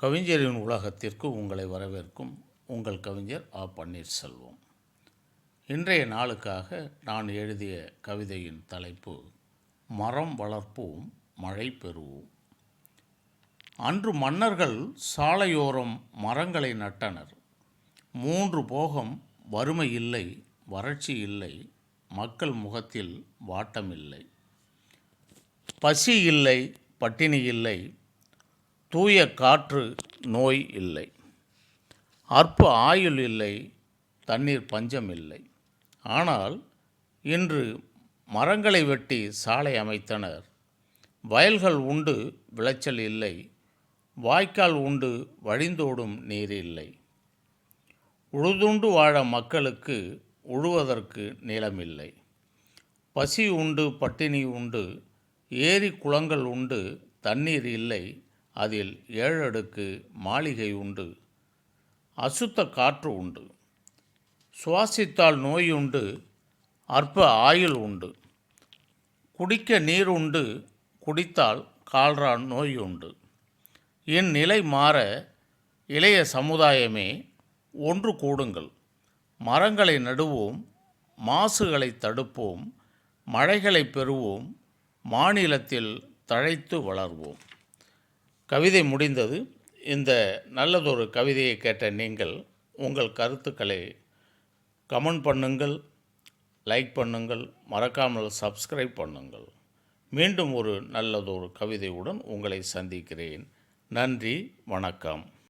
கவிஞரின் உலகத்திற்கு உங்களை வரவேற்கும் உங்கள் கவிஞர் ஆ. பன்னீர்செல்வம். இன்றைய நாளுக்காக நான் எழுதிய கவிதையின் தலைப்பு மரம் வளர்ப்போம் மழை பெறுவோம் அன்று மன்னர்கள் சாலையோரம் மரங்களை நட்டனர். மூன்று போகம் வறுமை இல்லை வறட்சி இல்லை மக்கள் முகத்தில் வாட்டமில்லை. பசி இல்லை பட்டினி இல்லை தூய காற்று நோய் இல்லை. அற்ப ஆயுள் இல்லை தண்ணீர் பஞ்சம் இல்லை. ஆனால் இன்று மரங்களை வெட்டி சாலை அமைத்தனர். வயல்கள் உண்டு விளைச்சல் இல்லை. வாய்க்கால் உண்டு வழிந்தோடும் நீர் இல்லை. உழுதுண்டு வாழ மக்களுக்கு உழுவதற்கு நிலமில்லை பசி உண்டு பட்டினி உண்டு ஏரி குளங்கள் உண்டு தண்ணீர் இல்லை. அதில் ஏழடுக்கு மாளிகை உண்டு அசுத்த காற்று உண்டு சுவாசித்தால் நோய் உண்டு அற்ப ஆயுள் உண்டு குடிக்க நீர் உண்டு குடித்தால் கால்ரா நோய் உண்டு. இந்நிலை மாற இளைய சமுதாயமே ஒன்று கூடுங்கள். மரங்களை நடுவோம் மாசுகளை தடுப்போம் மழைகளை பெறுவோம் மாநிலத்தில் தழைத்து வளர்வோம். கவிதை முடிந்தது. இந்த நல்லதொரு கவிதையை கேட்ட நீங்கள் உங்கள் கருத்துக்களை கமெண்ட் பண்ணுங்கள் லைக் பண்ணுங்கள் மறக்காமல் சப்ஸ்கிரைப் பண்ணுங்கள். மீண்டும் ஒரு நல்லதொரு கவிதையுடன் உங்களை சந்திக்கிறேன். நன்றி வணக்கம்.